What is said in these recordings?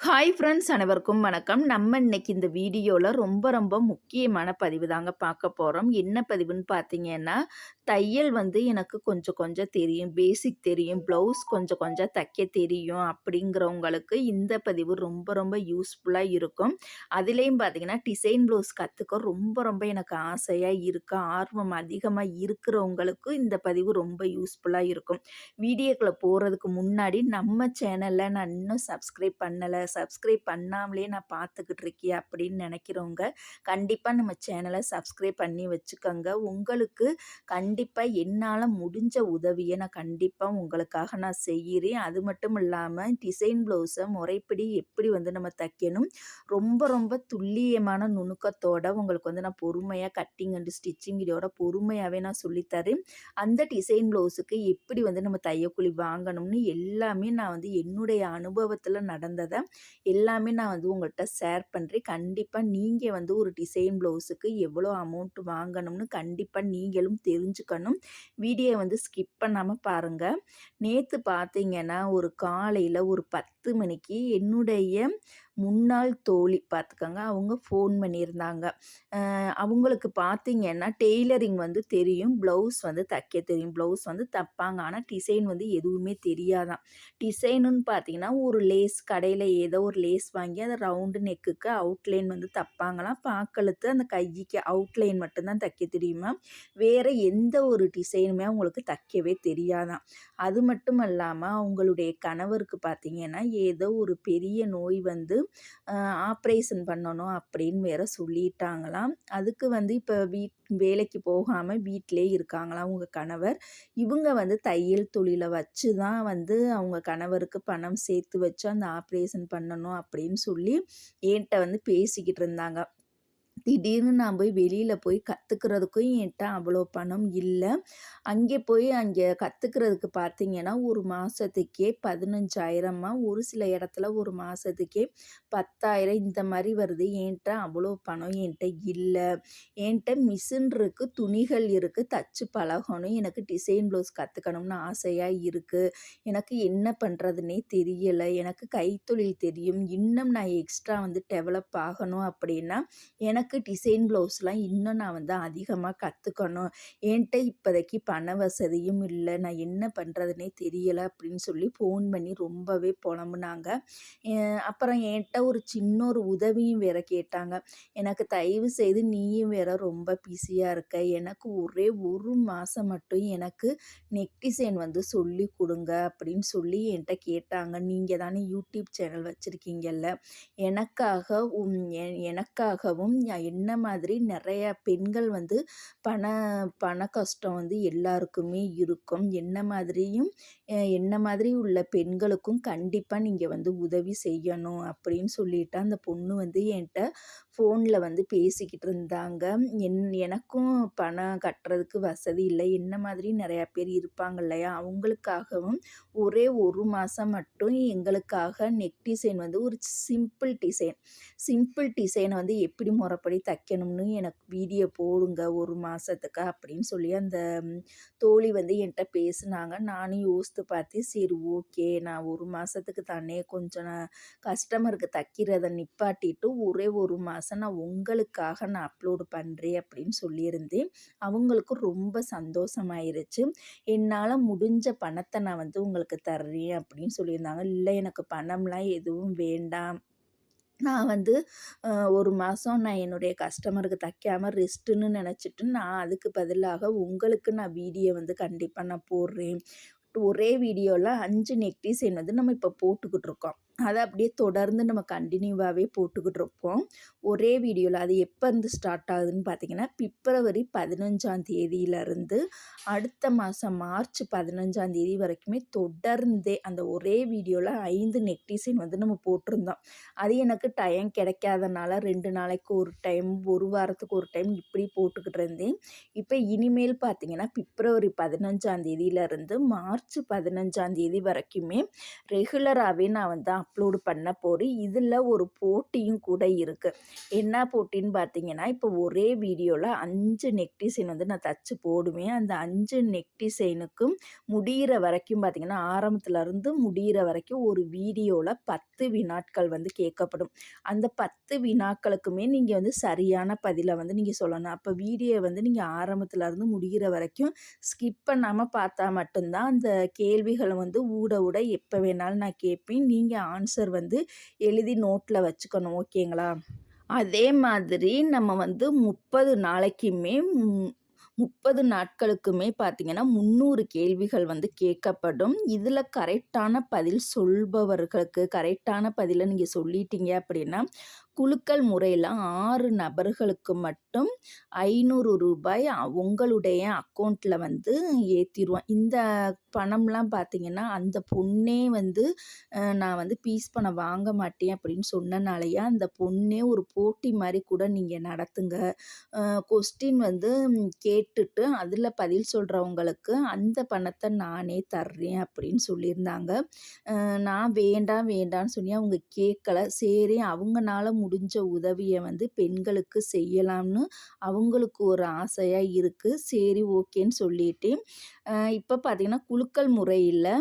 Hi friends அனைவருக்கும் வணக்கம். நம்ம இன்னைக்கு இந்த வீடியோவில் ரொம்ப ரொம்ப முக்கியமான பதிவு தாங்க பார்க்க போகிறோம் என்ன பதிவுன்னு பார்த்தீங்கன்னா தையல் வந்து எனக்கு கொஞ்சம் கொஞ்சம் தெரியும். பேசிக் தெரியும். ப்ளவுஸ் கொஞ்சம் கொஞ்சம் தைக்க தெரியும் அப்படிங்கிறவங்களுக்கு இந்த பதிவு ரொம்ப ரொம்ப யூஸ்ஃபுல்லாக இருக்கும். அதுலேயும் பார்த்தீங்கன்னா டிசைன் ப்ளவுஸ் கற்றுக்க ரொம்ப ரொம்ப எனக்கு ஆசையாக இருக்கு. ஆர்வம் அதிகமாக இருக்கிறவங்களுக்கு இந்த பதிவு ரொம்ப யூஸ்ஃபுல்லாக இருக்கும். வீடியோக்குள்ளே போகிறதுக்கு முன்னாடி நம்ம சேனலில் நான் இன்னும் சப்ஸ்கிரைப் பண்ணலை. சப்ஸ்கிரைப் பண்ணாமலே நான் பார்த்துக்கிட்டு இருக்கேன் அப்படின்னு நினைக்கிறவங்க கண்டிப்பாக நம்ம சேனலை சப்ஸ்கிரைப் பண்ணி வச்சுக்கோங்க. உங்களுக்கு கண்டிப்பாக என்னால் முடிஞ்ச உதவியை நான் கண்டிப்பாக உங்களுக்காக நான் செய்கிறேன் அது மட்டும் இல்லாமல் டிசைன் ப்ளவுஸை முறைப்படி எப்படி வந்து நம்ம தைக்கணும்? ரொம்ப ரொம்ப துல்லியமான நுணுக்கத்தோட உங்களுக்கு வந்து நான் பொறுமையாக கட்டிங் அண்ட் ஸ்டிச்சிங் இதோட பொறுமையாகவே நான் சொல்லித்தரேன். அந்த டிசைன் ப்ளவுஸுக்கு எப்படி வந்து நம்ம தையக்குழி வாங்கணும்னு எல்லாமே நான் வந்து என்னுடைய அனுபவத்தில் நடந்ததை எல்லாமே நான் வந்து உங்கள்கிட்ட ஷேர் பண்ணுறேன் கண்டிப்பாக நீங்கள் வந்து ஒரு டிசைன் ப்ளவுஸுக்கு எவ்வளோ அமௌண்ட் வாங்கணும்னு கண்டிப்பாக நீங்களும் தெரிஞ்சுக்கணும். வீடியோ வந்து ஸ்கிப் பண்ணாமல் பாருங்கள் நேற்று பார்த்தீங்கன்னா ஒரு காலையில் ஒரு பத்து மணிக்கு என்னுடைய முன்னாள் தோழி பார்த்துக்கோங்க. அவங்க ஃபோன் பண்ணியிருந்தாங்க. அவங்களுக்கு பார்த்தீங்கன்னா டெய்லரிங் வந்து தெரியும். ப்ளவுஸ் வந்து தைக்க தெரியும். ப்ளவுஸ் வந்து தைப்பாங்க. ஆனால் டிசைன் வந்து எதுவுமே தெரியாதான். டிசைனுன்னு பார்த்தீங்கன்னா ஒரு லேஸ் கடையில் ஏதோ ஒரு லேஸ் வாங்கி அதை ரவுண்டு நெக்குக்கு அவுட்லைன் வந்து தைப்பாங்களாம். பாக்கழுத்து அந்த கைக்கு அவுட்லைன் மட்டும்தான் தைக்க தெரியுமா? வேறு எந்த ஒரு டிசைனுமே அவங்களுக்கு தைக்கவே தெரியாதான். அது மட்டும் இல்லாமல் அவங்களுடைய கணவருக்கு பார்த்தீங்கன்னா ஏதோ ஒரு பெரிய நோய் வந்து ஆப்ரேஷன் பண்ணணும் அப்படின்னு வேற சொல்லிட்டாங்களாம். அதுக்கு வந்து இப்போ வீட் வேலைக்கு போகாமல் வீட்டிலே இருக்காங்களாம் அவங்க கணவர். இவங்க வந்து தையல் தொழிலை வச்சு தான் வந்து அவங்க கணவருக்கு பணம் சேர்த்து வச்சு அந்த ஆப்ரேஷன் பண்ணணும் அப்படின்னு சொல்லி என்கிட்ட வந்து பேசிக்கிட்டு இருந்தாங்க. திடீர்னு நான் போய் வெளியில் போய் கற்றுக்கிறதுக்கும் என்கிட்ட அவ்வளோ பணம் இல்லை. அங்கே போய் அங்கே கற்றுக்கிறதுக்கு பார்த்தீங்கன்னா ஒரு மாதத்துக்கே பதினஞ்சாயிரமா ஒரு சில இடத்துல ஒரு மாதத்துக்கே பத்தாயிரம் இந்த மாதிரி வருது. என்கிட்ட அவ்வளோ பணம் என்கிட்ட இல்லை. என்கிட்ட மிஷின் இருக்குது துணிகள் இருக்குது தச்சு பழகணும் எனக்கு டிசைன் ப்ளவுஸ் கற்றுக்கணும்னு ஆசையாக இருக்குது எனக்கு என்ன பண்ணுறதுனே தெரியலை. எனக்கு கைத்தொழில் தெரியும். இன்னும் நான் எக்ஸ்ட்ரா வந்து டெவலப் ஆகணும் அப்படின்னா எனக்கு எனக்கு டிசைன் ப்ளவுஸ்லாம் இன்னும் நான் வந்து அதிகமாக கற்றுக்கணும் என்கிட்ட இப்போதைக்கு பண வசதியும் இல்லை. நான் என்ன பண்ணுறதுனே தெரியலை அப்படின்னு சொல்லி ஃபோன் பண்ணி ரொம்பவே புலம்புனாங்க. அப்புறம் என்கிட்ட ஒரு சின்ன ஒரு உதவியும் வேற கேட்டாங்க. எனக்கு தயவு செய்து நீயும் வேற ரொம்ப பிஸியாக இருக்க. எனக்கு ஒரே ஒரு மாதம் மட்டும் எனக்கு நெக் டிசைன் வந்து சொல்லி கொடுங்க அப்படின்னு சொல்லி என்கிட்ட கேட்டாங்க. நீங்கள் தானே யூடியூப் சேனல் வச்சுருக்கீங்கல்ல. எனக்காக எனக்காகவும் என்ன மாதிரி நிறையா பெண்கள் வந்து பண பண கஷ்டம் வந்து எல்லாருக்குமே இருக்கும். என்ன மாதிரியும் என்ன மாதிரி உள்ள பெண்களுக்கும் கண்டிப்பாக நீங்கள் வந்து உதவி செய்யணும் அப்படின்னு சொல்லிட்டு அந்த பொண்ணு வந்து என்கிட்ட ஃபோனில் வந்து பேசிக்கிட்டு இருந்தாங்க. என் எனக்கும் பணம் கட்டுறதுக்கு வசதி இல்லை. என்ன மாதிரி நிறையா பேர் இருப்பாங்க இல்லையா? அவங்களுக்காகவும் ஒரே ஒரு மாதம் மட்டும் எங்களுக்காக நெக் டிசைன் வந்து ஒரு சிம்பிள் டிசைன். சிம்பிள் டிசைனை வந்து எப்படி முறைப்படி தைக்கணும்னு எனக்கு வீடியோ போடுங்க ஒரு மாதத்துக்கு அப்படின்னு சொல்லி அந்த தோழி வந்து என்கிட்ட பேசுனாங்க. நானும் யோசித்து பார்த்து சரி ஓகே. நான் ஒரு மாதத்துக்கு தானே கொஞ்சம் நான் கஸ்டமருக்கு தைக்கிறத நிப்பாட்டிட்டு ஒரே ஒரு மாதம் நான் உங்களுக்காக நான் அப்லோடு பண்ணுறேன் அப்படின்னு சொல்லியிருந்தேன். அவங்களுக்கு ரொம்ப சந்தோஷமாயிருச்சு. என்னால் முடிஞ்ச பணத்தை நான் வந்து உங்களுக்கு தர்றேன் அப்படின்னு சொல்லியிருந்தாங்க. இல்லை எனக்கு பணம்லாம் எதுவும் வேண்டாம். நான் வந்து ஒரு மாதம் நான் என்னுடைய கஸ்டமருக்கு தைக்காமல் ரெஸ்ட்டுன்னு நினச்சிட்டு நான் அதுக்கு பதிலாக உங்களுக்கு நான் வீடியோ வந்து கண்டிப்பாக நான் போடுறேன். ஒரே வீடியோவில் அஞ்சு நெக் டிசைன் வந்து நம்ம இப்போ போட்டுக்கிட்டு இருக்கோம். அதை அப்படியே தொடர்ந்து நம்ம கண்டினியூவாகவே போட்டுக்கிட்டு இருப்போம் ஒரே வீடியோவில் அது எப்போ இருந்து ஸ்டார்ட் ஆகுதுன்னு பார்த்தீங்கன்னா பிப்ரவரி பதினஞ்சாம் தேதியிலருந்து அடுத்த மாதம் மார்ச் பதினஞ்சாம் தேதி வரைக்குமே தொடர்ந்தே அந்த ஒரே வீடியோவில் ஐந்து நெக் டிசைன் வந்து நம்ம போட்டிருந்தோம். அது எனக்கு டைம் கிடைக்காதனால ரெண்டு நாளைக்கு ஒரு டைம் ஒரு வாரத்துக்கு ஒரு டைம் இப்படி போட்டுக்கிட்டு இருந்தேன். இப்போ இனிமேல் பார்த்தீங்கன்னா பிப்ரவரி பதினஞ்சாம் தேதியிலருந்து மார்ச் பதினஞ்சாம் தேதி வரைக்குமே ரெகுலராகவே நான் வந்து அப்லோடு பண்ண போகிறேன் இதில் ஒரு போட்டியும் கூட இருக்குது என்ன போட்டின்னு பார்த்தீங்கன்னா இப்போ ஒரே வீடியோவில் அஞ்சு நெக் டிசைன் வந்து நான் தச்சு போடுவேன். அந்த அஞ்சு நெக் டிசைனுக்கும் முடிகிற வரைக்கும் பார்த்தீங்கன்னா ஆரம்பத்துலேருந்து முடிகிற வரைக்கும் ஒரு வீடியோவில் பத்து வினாட்கள் வந்து கேட்கப்படும். அந்த பத்து வினாக்களுக்குமே நீங்கள் வந்து சரியான பதிலை வந்து நீங்கள் சொல்லணும். அப்போ வீடியோ வந்து நீங்கள் ஆரம்பத்துலேருந்து முடிகிற வரைக்கும் ஸ்கிப் பண்ணாமல் பார்த்தா மட்டும்தான் அந்த கேள்விகளை வந்து ஊட ஊட எப்போ வேணாலும் நான் கேட்பேன். நீங்கள் ஆன்சர் வந்து எழுதி நோட்டில் வச்சுக்கணும் ஓகேங்களா? அதே மாதிரி நம்ம வந்து முப்பது நாளைக்குமே முப்பது நாட்களுக்குமே பார்த்திங்கன்னா முந்நூறு கேள்விகள் வந்து கேட்கப்படும். இதில் கரெக்டான பதில் சொல்பவர்களுக்கு கரெக்டான பதிலை நீங்கள் சொல்லிட்டீங்க அப்படின்னா குலுக்கல் முறையில் ஆறு நபர்களுக்கு மட்டும் ஐநூறு ரூபாய் உங்களுடைய அக்கௌண்ட்டில் வந்து ஏற்றிடுவோம் இந்த பணம்லாம் பார்த்திங்கன்னா அந்த பொண்ணே வந்து நான் வந்து பீஸ் பணம் வாங்க மாட்டேன் அப்படின்னு சொன்னனாலேயே அந்த பொண்ணே ஒரு போட்டி மாதிரி கூட நீங்கள் நடத்துங்க. கொஸ்டின் வந்து கேட்டுட்டு அதில் பதில் சொல்கிறவங்களுக்கு அந்த பணத்தை நானே தர்றேன் அப்படின்னு சொல்லியிருந்தாங்க. நான் வேண்டாம் வேண்டாம்னு சொல்லி அவங்க கேட்கல சரி அவங்கனால முடிஞ்ச உதவியை வந்து பெண்களுக்கு செய்யலாம்னு அவங்களுக்கு ஒரு ஆசையாக இருக்குது சரி ஓகேன்னு சொல்லிட்டு. இப்போ பார்த்திங்கன்னா குலுக்கல் முறையில்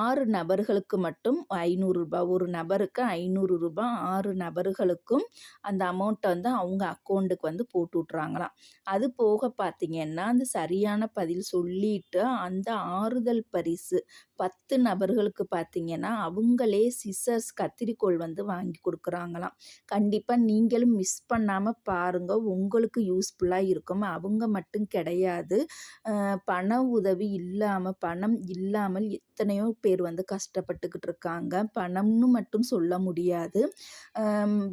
ஆறு நபர்களுக்கு மட்டும் ஐநூறுரூபா ஒரு நபருக்கு ஐநூறு ரூபாய் ஆறு நபர்களுக்கும் அந்த அமௌண்ட்டை வந்து அவங்க அக்கௌண்ட்டுக்கு வந்து போட்டு விட்றாங்களாம். அது போக பார்த்திங்கன்னா அந்த சரியான பதில் சொல்லிட்டு அந்த ஆறுதல் பரிசு பத்து நபர்களுக்கு பார்த்திங்கன்னா அவங்களே சிசர்ஸ் கத்திரிக்கோள் வந்து வாங்கி கொடுக்குறாங்களாம். கண்டிப்பாக நீங்களும் மிஸ் பண்ணாமல் பாருங்கள் உங்களுக்கு யூஸ்ஃபுல்லாக இருக்கும். அவங்க மட்டும் கிடையாது. பண உதவி இல்லாமல் பணம் இல்லாமல் எத்தனையோ பேர் வந்து கஷ்டப்பட்டுக்கிட்டு இருக்காங்க. பணம்னு மட்டும் சொல்ல முடியாது.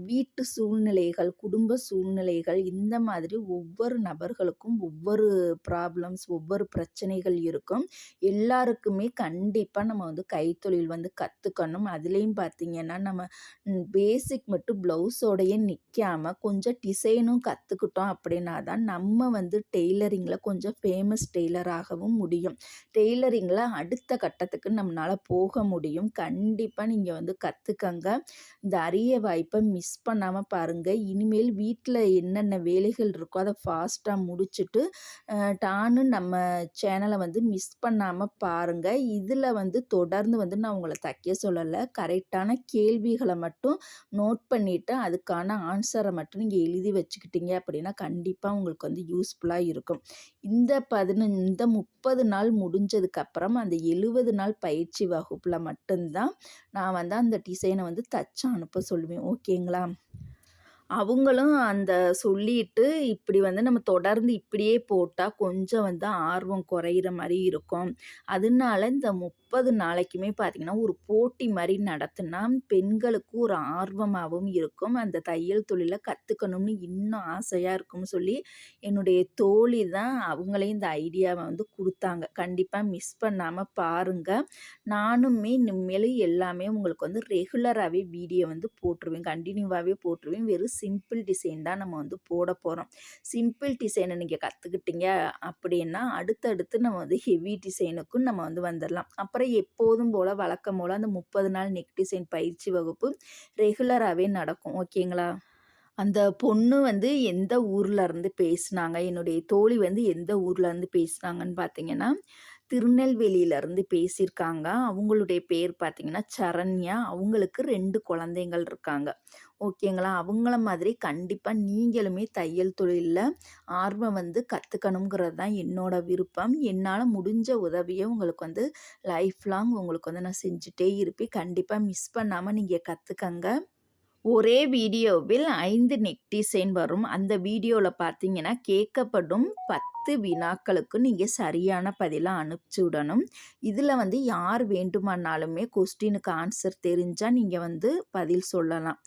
வீட்டு சூழ்நிலைகள் குடும்ப சூழ்நிலைகள் இந்த மாதிரி ஒவ்வொரு நபர்களுக்கும் ஒவ்வொரு ப்ராப்ளம்ஸ் ஒவ்வொரு பிரச்சனைகள் இருக்கும். எல்லாருக்குமே கண்டிப்பாக நம்ம வந்து கைத்தொழில் வந்து கற்றுக்கணும் அதுலேயும் பார்த்திங்கன்னா நம்ம பேசிக் மட்டும் ப்ளவுஸோடையே நிற்காமல் கொஞ்சம் டிசைனும் கற்றுக்கிட்டோம் அப்படின்னா தான் நம்ம வந்து டெய்லரிங்கில் கொஞ்சம் ஃபேமஸ் டெய்லராகவும் முடியும். டெய்லரிங்கில் அடுத்த கட்டத்துக்கு நம்மளால் போக முடியும். கண்டிப்பாக நீங்கள் வந்து கற்றுக்கங்க இந்த அரிய வாய்ப்பை மிஸ் பண்ணாமல் பாருங்கள் இனிமேல் வீட்டில் என்னென்ன வேலைகள் இருக்கோ அதை ஃபாஸ்ட்டாக முடிச்சுட்டு டானு நம்ம சேனலை வந்து மிஸ் பண்ணாமல் பாருங்கள் இதில் வந்து தொடர்ந்து வந்து நான் உங்களை தைக்க சொல்லலை. கரெக்டான கேள்விகளை மட்டும் நோட் பண்ணிவிட்டு அதுக்கான ஆன்சரை மட்டும் நீங்கள் எழுதி வச்சுக்கிட்டீங்க அப்படின்னா கண்டிப்பாக உங்களுக்கு வந்து யூஸ்ஃபுல்லாக இருக்கும். இந்த பதினஞ்சு இந்த முப்பது நாள் முடிஞ்சதுக்கப்புறம் அந்த எழுபது நாள் பயிற்சி பயிற்சி வகுப்பில் மட்டும்தான் நான் வந்து அந்த டிசைனை வந்து தச்சு அனுப்ப சொல்லுவேன். ஓகேங்களா அவங்களும் அந்த சொல்லிட்டு இப்படி வந்து நம்ம தொடர்ந்து இப்படியே போட்டால் கொஞ்சம் வந்து ஆர்வம் குறையிற மாதிரி இருக்கும். அதனால இந்த முப்பது நாளைக்குமே பார்த்திங்கன்னா ஒரு போட்டி மாதிரி நடத்தினா பெண்களுக்கு ஒரு ஆர்வமாகவும் இருக்கும். அந்த தையல் தொழிலை கற்றுக்கணும்னு இன்னும் ஆசையாக இருக்கும்னு சொல்லி என்னுடைய தோழி தான் அவங்களே இந்த ஐடியாவை வந்து கொடுத்தாங்க. கண்டிப்பாக மிஸ் பண்ணாமல் பாருங்கள் நானுமே இனிமேல் எல்லாமே உங்களுக்கு வந்து ரெகுலராகவே வீடியோ வந்து போட்டுருவேன். கண்டினியூவாகவே போட்டுருவேன். வெறும் சிம்பிள் டிசைன் தான் நம்ம வந்து போட போகிறோம் சிம்பிள் டிசைனை நீங்கள் கற்றுக்கிட்டீங்க அப்படின்னா அடுத்தடுத்து நம்ம வந்து ஹெவி டிசைனுக்கும் நம்ம வந்து வந்துடலாம் அப்புறம் எப்போதும் போல் வழக்கம் போல் அந்த முப்பது நாள் நெக் டிசைன் பயிற்சி வகுப்பு ரெகுலராகவே நடக்கும். ஓகேங்களா? அந்த பொண்ணு வந்து எந்த ஊரில் இருந்து பேசுனாங்க? என்னுடைய தோழி வந்து எந்த ஊரில் இருந்து பேசுனாங்கன்னு பார்த்தீங்கன்னா திருநெல்வேலியிலேருந்து பேசியிருக்காங்க. அவங்களுடைய பேர் பார்த்திங்கன்னா சரண்யா. அவங்களுக்கு ரெண்டு குழந்தைங்கள் இருக்காங்க. ஓகேங்களா? அவங்கள மாதிரி கண்டிப்பாக நீங்களுமே தையல் தொழிலில் ஆர்வம் வந்து கற்றுக்கணுங்கிறது தான் என்னோட விருப்பம். என்னால் முடிஞ்ச உதவியை உங்களுக்கு வந்து லைஃப் லாங் உங்களுக்கு வந்து நான் செஞ்சுட்டே இருப்பேன். கண்டிப்பாக மிஸ் பண்ணாமல் நீங்கள் கற்றுக்கங்க ஒரே வீடியோவில் ஐந்து நெக் டிசைன் வரும் அந்த வீடியோவில் பார்த்தீங்கன்னா கேட்கப்படும் பத்து வினாக்களுக்கு நீங்கள் சரியான பதிலாக அனுப்பிச்சி விடணும் இதில் வந்து யார் வேண்டுமானாலுமே கொஸ்டினுக்கு ஆன்சர் தெரிஞ்சால் நீங்கள் வந்து பதில் சொல்லலாம்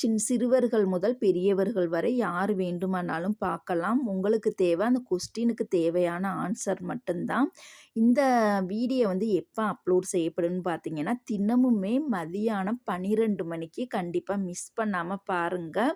சின் சிறுவர்கள் முதல் பெரியவர்கள் வரை யார் வேண்டுமானாலும் பார்க்கலாம். உங்களுக்கு தேவை அந்த கொஸ்டினுக்கு தேவையான ஆன்சர் மட்டும்தான். இந்த வீடியோ வந்து எப்போ அப்லோட் செய்யப்படும்னு பார்த்தீங்கன்னா, தினமுமே மதியானம் 12 மணிக்கு கண்டிப்பாக மிஸ் பண்ணாமல் பாருங்கள்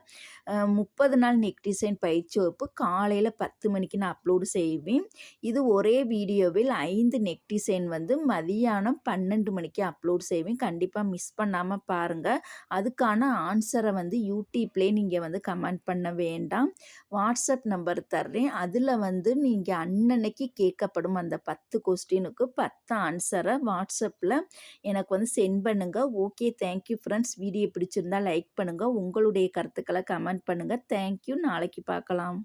முப்பது நாள் நெக் டிசைன் பயிற்சி வகுப்பு காலையில் பத்து மணிக்கு நான் அப்லோடு செய்வேன். இது ஒரே வீடியோவில் ஐந்து நெக் டிசைன் வந்து மதியானம் 12 மணிக்கு அப்லோட் செய்வேன். கண்டிப்பாக மிஸ் பண்ணாமல் பாருங்கள் அதுக்கான ஆன்சரை வந்து யூடியூப்லேயே நீங்கள் வந்து கமெண்ட் பண்ண வேண்டாம். வாட்ஸ்அப் நம்பர் தர்றேன். அதில் வந்து நீங்கள் அன்னன்னைக்கு கேட்கப்படும் அந்த 10 கொஸ்டினுக்கு பத்து ஆன்சரை வாட்ஸ்அப்பில் எனக்கு வந்து சென்ட் பண்ணுங்கள் ஓகே. தேங்க் யூ வீடியோ பிடிச்சிருந்தா லைக் பண்ணுங்கள் உங்களுடைய கருத்துக்களை கமெண்ட் பண்ணுங்கள் தேங்க் யூ. நாளைக்கு பார்க்கலாம்.